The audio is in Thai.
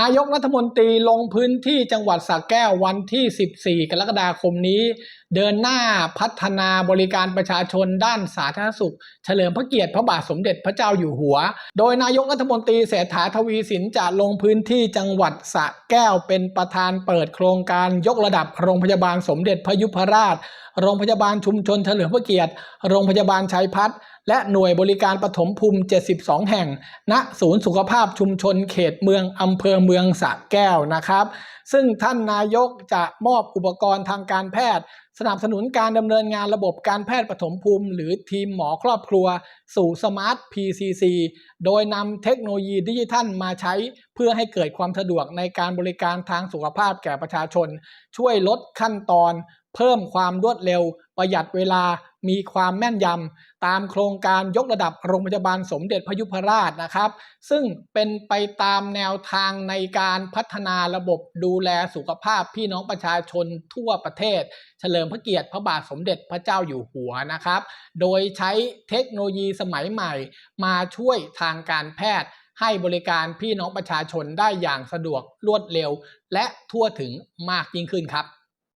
นายกรัฐมนตรีลงพื้นที่จังหวัดสระแก้ววันที่ 14 กรกฎาคมนี้เดินหน้าพัฒนาบริการประชาชนด้านสาธารณสุข เฉลิมพระเกียรติพระบาทสมเด็จพระเจ้าอยู่หัว โดยนายกรัฐมนตรีเศรษฐาทวีสินจะลงพื้นที่จังหวัดสระแก้วเป็นประธานเปิดโครงการยกระดับโรงพยาบาลสมเด็จพระยุพราช โรงพยาบาลชุมชนเฉลิมพระเกียรติ โรงพยาบาลชัยพัฒน์และหน่วยบริการปฐมภูมิ 72 แห่ง ณ ศูนย์สุขภาพชุมชนเขตเมืองอำเภอเมืองสระแก้วนะครับ ซึ่งท่านนายกจะมอบอุปกรณ์ทางการแพทย์สนับสนุนการดำเนินงานระบบการแพทย์ปฐมภูมิ หรือทีมหมอครอบครัว สู่สมาร์ท PCC โดยนำเทคโนโลยีดิจิทัลมาใช้ เพื่อให้เกิดความสะดวกในการบริการทางสุขภาพแก่ประชาชน ช่วยลดขั้นตอน เพิ่มความรวดเร็ว ประหยัดเวลามีความแม่นยำตามโครงการยกระดับโรงพยาบาลสมเด็จพยุพราชนะครับ ซึ่งเป็นไปตามแนวทางในการพัฒนาระบบดูแลสุขภาพพี่น้องประชาชนทั่วประเทศ เฉลิมพระเกียรติพระบาทสมเด็จพระเจ้าอยู่หัวนะครับ โดยใช้เทคโนโลยีสมัยใหม่ มาช่วยทางการแพทย์ให้บริการพี่น้องประชาชนได้อย่างสะดวกรวดเร็ว และทั่วถึงมากยิ่งขึ้นครับ